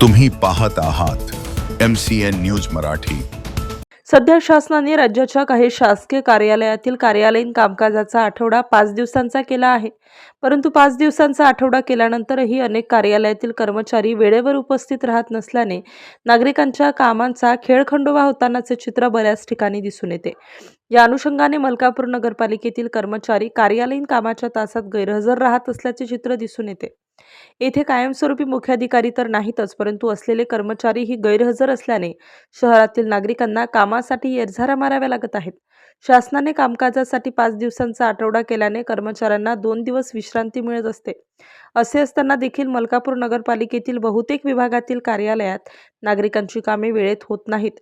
तुम्ही पाहत आहात M C N news Marathi. सध्या शासनाने राज्याच्या काही शासकीय कार्यालयातील कार्यालयीन कामकाजाचा आठवडा पाच दिवसांचा केला आहे. परंतु पाच दिवसांचा आठवडा केल्यानंतरही अनेक कार्यालयातील कर्मचारी वेळेवर उपस्थित राहत नसल्याने नागरिकांच्या कामांचा खेळखंडोबा होतानाचे चित्र बऱ्याच ठिकाणी दिसून येते. या अनुषंगाने मलकापूर नगरपालिकेतील कर्मचारी कार्यालयीन कामाच्या तासात गैरहजर राहत असल्याचे चित्र दिसून येते. येथे कायमस्वरूपी मुख्याधिकारी तर नाहीतच परंतु असलेले कर्मचारीही गैरहजर असल्याने शहरातील नागरिकांना कामासाठी येरझारा माराव्या लागत आहेत. शासनाने कामकाजासाठी पाच दिवसांचा आठवडा केल्याने कर्मचाऱ्यांना दोन दिवस विश्रांती मिळत असते. असे असताना देखील मलकापूर नगरपालिकेतील बहुतेक विभागातील कार्यालयात नागरिकांची कामे वेळेत होत नाहीत.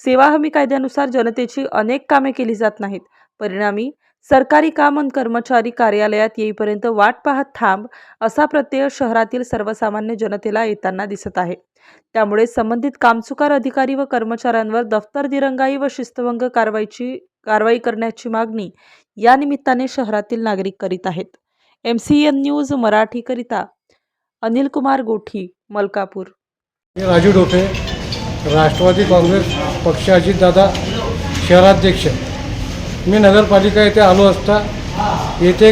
सेवा हमी कायद्यानुसार जनतेची अनेक कामे केली जात नाहीत. परिणामी सरकारी काम आणि कर्मचारी कार्यालयात येईपर्यंत वाट पाहत थांब असा प्रत्यय शहरातील सर्वसामान्य जनतेला येताना दिसत आहे. त्यामुळे संबंधित कामचुकार अधिकारी व कर्मचाऱ्यांवर दफ्तर दिरंगाई व शिस्तभंग कारवाईची कारवाई करण्याची मागणी या निमित्ताने शहरातील नागरिक करीत आहेत. एम सी एन न्यूज मराठीकरिता अनिल कुमार गोठी मलकापूर. मी राजू डोके राष्ट्रवादी काँग्रेस पक्ष अजितदादा शहराध्यक्ष. मी नगरपालिका येथे आलो असता येथे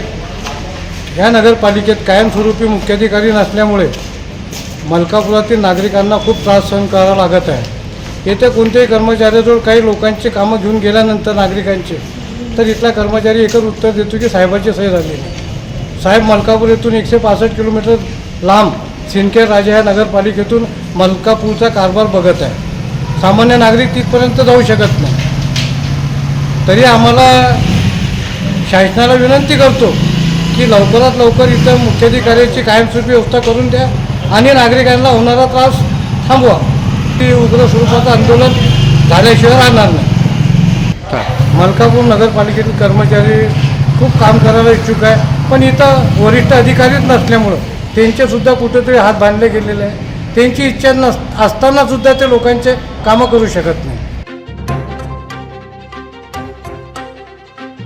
ह्या नगरपालिकेत कायमस्वरूपी मुख्याधिकारी नसल्यामुळे मलकापुरातील नागरिकांना खूप त्रास सहन करावा लागत आहे. येथे कोणत्याही कर्मचाऱ्याजवळ काही लोकांचे कामं घेऊन गेल्यानंतर नागरिकांचे तर इथला कर्मचारी एकच उत्तर देतो की साहेबाची सही झालेली साहेब मलकापूर येथून एकशे पासष्ट किलोमीटर लांब सिंदखेड राजा ह्या नगरपालिकेतून मलकापूरचा कारभार बघत आहे. सामान्य नागरिक तिथपर्यंत जाऊ शकत नाही. तरी आम्हाला शासनाला विनंती करतो की लवकरात लवकर इथं मुख्याधिकाऱ्याची कायमस्वरूपी व्यवस्था करून द्या आणि नागरिकांना होणारा त्रास थांबवा. ती उग्र स्वरूपाचं आंदोलन झाल्याशिवाय राहणार नाही. मलकापूर नगरपालिकेतील कर्मचारी खूप काम करायला इच्छुक आहे पण इथं वरिष्ठ अधिकारीच नसल्यामुळं त्यांचेसुद्धा कुठेतरी हात बांधले गेलेले आहे. त्यांची इच्छा नस असतानासुद्धा ते लोकांचे कामं करू शकत नाही.